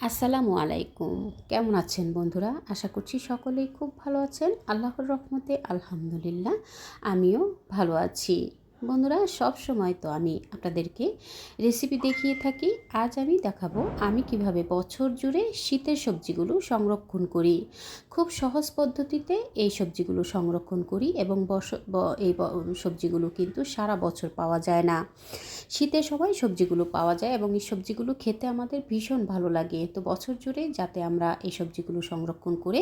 আসসালামু আলাইকুম। কেমন আছেন বন্ধুরা? আশা করছি সকলেই খুব ভালো আছেন। আল্লাহর রহমতে আলহামদুলিল্লাহ, আমিও ভালো আছি। বন্ধুরা, সব সময় তো আমি আপনাদেরকে রেসিপি দেখিয়ে থাকি। আজ আমি দেখাবো আমি কীভাবে বছর জুড়ে শীতের সবজিগুলো সংরক্ষণ করি। খুব সহজ পদ্ধতিতে এই সবজিগুলো সংরক্ষণ করি এবং বস এই সবজিগুলো কিন্তু সারা বছর পাওয়া যায় না। শীতের সময় সবজিগুলো পাওয়া যায় এবং এই সবজিগুলো খেতে আমাদের ভীষণ ভালো লাগে। তো বছর জুড়ে যাতে আমরা এই সবজিগুলো সংরক্ষণ করে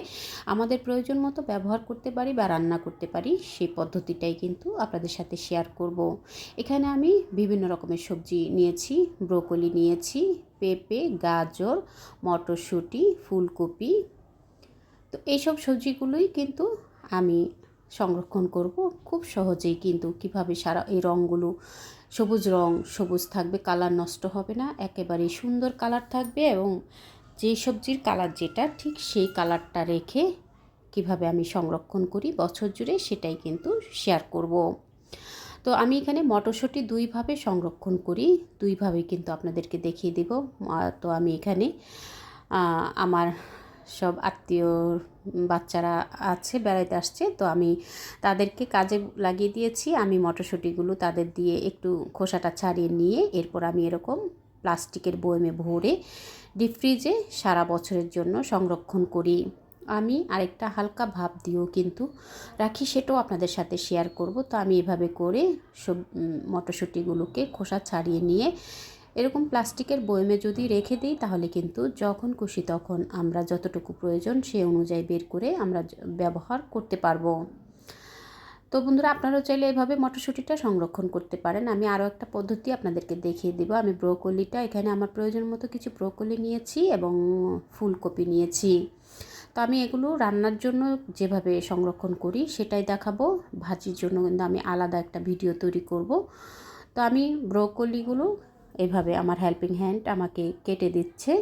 আমাদের প্রয়োজন মতো ব্যবহার করতে পারি বা রান্না করতে পারি, সেই পদ্ধতিটাই কিন্তু আপনাদের সাথে শেয়ার করব। এখানে আমি বিভিন্ন রকমের সবজি নিয়েছি, ব্রোকলি নিয়েছি, পেঁপে, গাজর, মটরশুঁটি, ফুলকপি। তো এইসব সবজিগুলোই কিন্তু আমি সংরক্ষণ করব। খুব সহজেই কিন্তু কীভাবে সারা এই রঙগুলো, সবুজ রং, সবুজ থাকবে, কালার নষ্ট হবে না, একেবারেই সুন্দর কালার থাকবে এবং যে সবজির কালার যেটা, ঠিক সেই কালারটা রেখে কীভাবে আমি সংরক্ষণ করি বছর জুড়ে সেটাই কিন্তু শেয়ার করব। তো আমি এখানে মটরশুঁটি দুইভাবে সংরক্ষণ করি। দুইভাবে কিন্তু আপনাদেরকে দেখিয়ে দেব। তো আমি এখানে আমার সব আত্মীয় বাচ্চারা আছে, বেড়াইতে আসছে। তো আমি তাদেরকে কাজে লাগিয়ে দিয়েছি। আমি মটরশুঁটিগুলো তাদের দিয়ে একটু খোসাটা ছাড়িয়ে নিয়ে এরপর আমি এরকম প্লাস্টিকের বয়মে ভরে ডিপ ফ্রিজে সারা বছরের জন্য সংরক্ষণ করি। আমি আরেকটা হালকা ভাব দিয়েও কিন্তু রাখি, সেটাও আপনাদের সাথে শেয়ার করব। তো আমি এভাবে করে সব মটরশুঁটিগুলোকে খোসা ছাড়িয়ে নিয়ে এরকম প্লাস্টিকের বয়মে যদি রেখে দিই, তাহলে কিন্তু যখন খুশি তখন আমরা যতটুকু প্রয়োজন সে অনুযায়ী বের করে আমরা ব্যবহার করতে পারব। তো বন্ধুরা, আপনারাও চাইলে এভাবে মটরশুঁটিটা সংরক্ষণ করতে পারেন। আমি আরও একটা পদ্ধতি আপনাদেরকে দেখিয়ে দেব। আমি ব্রোকলিটা এখানে আমার প্রয়োজন মতো কিছু ব্রোকলি নিয়েছি এবং ফুলকপি নিয়েছি। তো আমি এগুলো রান্নার জন্য যেভাবে সংরক্ষণ করি সেটাই দেখাবো। ভাজির জন্য কিন্তু আমি আলাদা একটা ভিডিও তৈরি করব। তো আমি ব্রোকলিগুলো এভাবে আমার হেল্পিং হ্যান্ড আমাকে কেটে দিচ্ছে।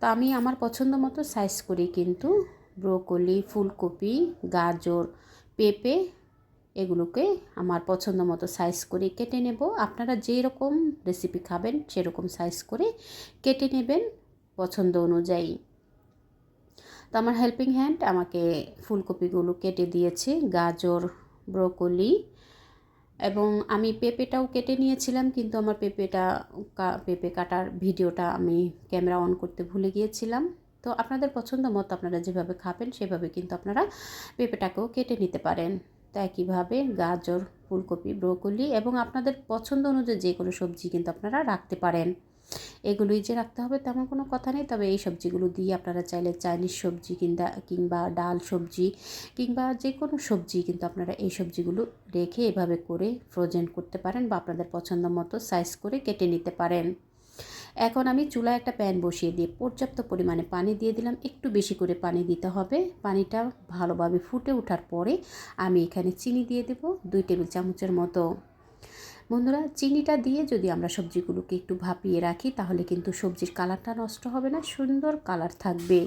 তো আমি আমার পছন্দ মতো সাইজ করি কিন্তু ব্রোকলি, ফুলকপি, গাজর, পেঁপে এগুলোকে আমার পছন্দ মতো সাইজ করে কেটে নেব। আপনারা যেই রকম রেসিপি খাবেন সেরকম সাইজ করে কেটে নেবেন পছন্দ অনুযায়ী। তো আমার হেল্পিং হ্যান্ড আমাকে ফুলকপিগুলো কেটে দিয়েছে, গাজর ব্রোকলি এবং আমি পেঁপেটাও কেটে নিয়েছিলাম কিন্তু আমার পেঁপেটা পেঁপে কাটার ভিডিওটা আমি ক্যামেরা অন করতে ভুলে গিয়েছিলাম। তো আপনাদের পছন্দ মতো আপনারা যেভাবে খাবেন সেভাবে কিন্তু আপনারা পেঁপেটাকেও কেটে নিতে পারেন। তো একইভাবে গাজর, ফুলকপি ব্রোকলি এবং আপনাদের পছন্দ অনুযায়ী যে কোনো সবজি কিন্তু আপনারা রাখতে পারেন। এগুলোই যে রাখতে হবে তেমন কোনো কথা নেই। তবে এই সবজিগুলো দিয়ে আপনারা চাইলে চাইনিজ সবজি কিংবা কিংবা ডাল সবজি কিংবা যে কোনো সবজি কিন্তু আপনারা এই সবজিগুলো রেখে এভাবে করে ফ্রোজেন করতে পারেন বা আপনাদের পছন্দ মতো সাইজ করে কেটে নিতে পারেন। এখন আমি চুলায় একটা প্যান বসিয়ে দিয়ে পর্যাপ্ত পরিমাণে পানি দিয়ে দিলাম। একটু বেশি করে পানি দিতে হবে। পানিটা ভালোভাবে ফুটে ওঠার পরে আমি এখানে চিনি দিয়ে দেব দুই টেবিল চামচের মতো। বন্ধুরা, চিনিটা দিয়ে যদি আমরা সবজিগুলোকে একটু ভাপিয়ে রাখি, তাহলে কিন্তু সবজির কালারটা নষ্ট হবে না, সুন্দর কালার থাকবে।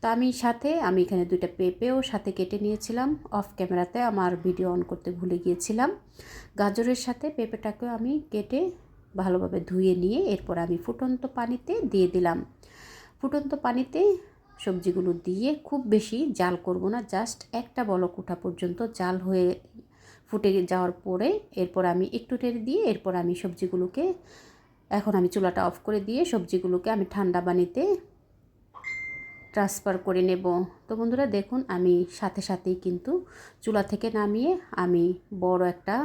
তা আমি সাথে, আমি এখানে দুইটা পেঁপেও সাথে কেটে নিয়েছিলাম। অফ ক্যামেরাতে আমার ভিডিও অন করতে ভুলে গিয়েছিলাম। গাজরের সাথে পেঁপেটাকেও আমি কেটে ভালোভাবে ধুয়ে নিয়ে এরপর আমি ফুটন্ত পানিতে দিয়ে দিলাম। ফুটন্ত পানিতে সবজিগুলো দিয়ে খুব বেশি জাল করব না, জাস্ট একটা বলক ওঠা পর্যন্ত জাল হয়ে ফুটে যাওয়ার পরে এরপর আমি একটু টেরে দিয়ে এরপর আমি সবজিগুলোকে, এখন আমি চুলাটা অফ করে দিয়ে সবজিগুলোকে আমি ঠান্ডা পানিতে ট্রান্সফার করে নেব। তো বন্ধুরা দেখুন, আমি সাথে সাথেই কিন্তু চুলা থেকে নামিয়ে আমি বড় একটা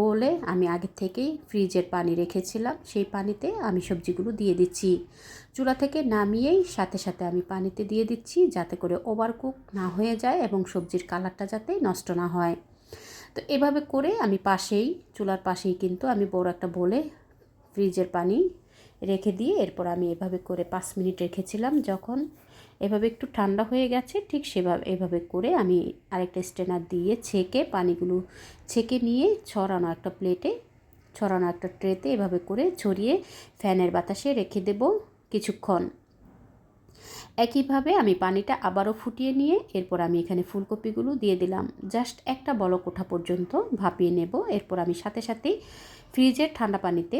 বলে আমি আগে থেকেই ফ্রিজের পানি রেখেছিলাম, সেই পানিতে আমি সবজিগুলো দিয়ে দিচ্ছি। চুলা থেকে নামিয়েই সাথে সাথে আমি পানিতে দিয়ে দিচ্ছি, যাতে করে ওভারকুক না হয়ে যায় এবং সবজির কালারটা যাতে নষ্ট না হয়। তো এভাবে করে আমি পাশেই, চুলার পাশেই কিন্তু আমি বড় একটা বলে ফ্রিজের পানি রেখে দিয়ে এরপর আমি এভাবে করে পাঁচ মিনিট রেখেছিলাম। যখন এভাবে একটু ঠান্ডা হয়ে গেছে, ঠিক সেভাবে, এভাবে করে আমি আরেকটা স্টেনার দিয়ে ছেঁকে পানিগুলো ছেঁকে নিয়ে ছড়ানো একটা প্লেটে, ছড়ানো একটা ট্রেতে এভাবে করে ছড়িয়ে ফ্যানের বাতাসে রেখে দেব কিছুক্ষণ। একইভাবে আমি পানিটা আবারও ফুটিয়ে নিয়ে এরপর আমি এখানে ফুলকপিগুলো দিয়ে দিলাম। জাস্ট একটা বলক ওঠা পর্যন্ত ভাপিয়ে নেব। এরপর আমি সাথে সাথেই ফ্রিজের ঠান্ডা পানিতে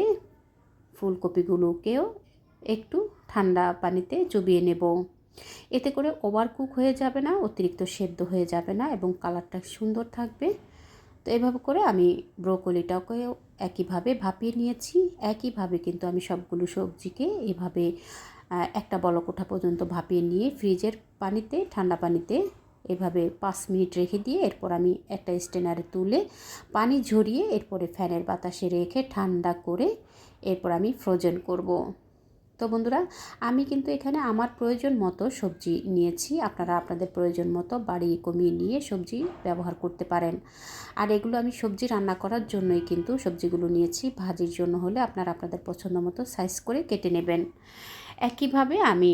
ফুলকপিগুলোকেও একটু ঠান্ডা পানিতে চুবিয়ে নেব। এতে করে ওভার কুক হয়ে যাবে না, অতিরিক্ত সেদ্ধ হয়ে যাবে না এবং কালারটা সুন্দর থাকবে। তো এভাবে করে আমি ব্রোকলিটাকেও একইভাবে ভাপিয়ে নিয়েছি। একইভাবে কিন্তু আমি সবগুলো সবজিকে এভাবে একটা বলকোঠা পর্যন্ত ভাপিয়ে নিয়ে ফ্রিজের পানিতে, ঠান্ডা পানিতে এভাবে পাঁচ মিনিট রেখে দিয়ে এরপর আমি একটা স্টেনারে তুলে পানি ঝরিয়ে এরপরে ফ্যানের বাতাসে রেখে ঠান্ডা করে এরপর আমি ফ্রোজেন করব। তো বন্ধুরা, আমি কিন্তু এখানে আমার প্রয়োজন মতো সবজি নিয়েছি। আপনারা আপনাদের প্রয়োজন মতো বাড়িয়ে কমিয়ে নিয়ে সবজি ব্যবহার করতে পারেন। আর এগুলো আমি সবজি রান্না করার জন্যই কিন্তু সবজিগুলো নিয়েছি। ভাজির জন্য হলে আপনারা আপনাদের পছন্দ মতো সাইজ করে কেটে নেবেন। একইভাবে আমি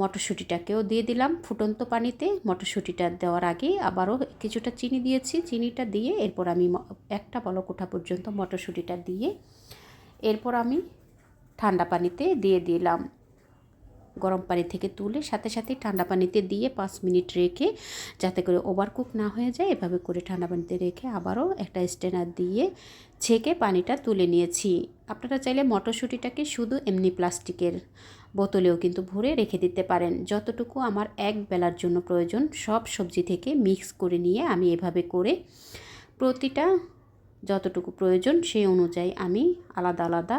মটরশুঁটিটাকেও দিয়ে দিলাম ফুটন্ত পানিতে। মটরশুঁটিটা দেওয়ার আগে আবারও কিছুটা চিনি দিয়েছি। চিনিটা দিয়ে এরপর আমি একটা বলকোঠা পর্যন্ত মটরশুঁটিটা দিয়ে এরপর আমি ঠান্ডা পানিতে দিয়ে দিলাম। গরম পানি থেকে তুলে সাথে সাথে ঠান্ডা পানিতে দিয়ে পাঁচ মিনিট রেখে যাতে করে ওভারকুক না হয়ে যায়, এভাবে করে ঠান্ডা পানিতে রেখে আবারও একটা স্টেনার দিয়ে ছেঁকে পানিটা তুলে নিয়েছি। আপনারা চাইলে মটরশুঁটিটাকে শুধু এমনি প্লাস্টিকের বোতলেও কিন্তু ভরে রেখে দিতে পারেন। যতটুকু আমার এক বেলার জন্য প্রয়োজন, সব সবজি থেকে মিক্স করে নিয়ে আমি এভাবে করে প্রতিটা যতটুকু প্রয়োজন সেই অনুযায়ী আমি আলাদা আলাদা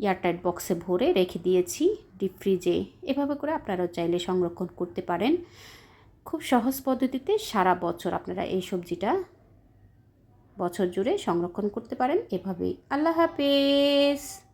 এয়ারটাইট বক্সে ভরে রেখে দিয়েছি ডিপ ফ্রিজে। এভাবে করে আপনারাও চাইলে সংরক্ষণ করতে পারেন। খুব সহজ পদ্ধতিতে সারা বছর আপনারা এই সবজিটা বছর জুড়ে সংরক্ষণ করতে পারেন। এভাবেই। আল্লাহ হাফেজ!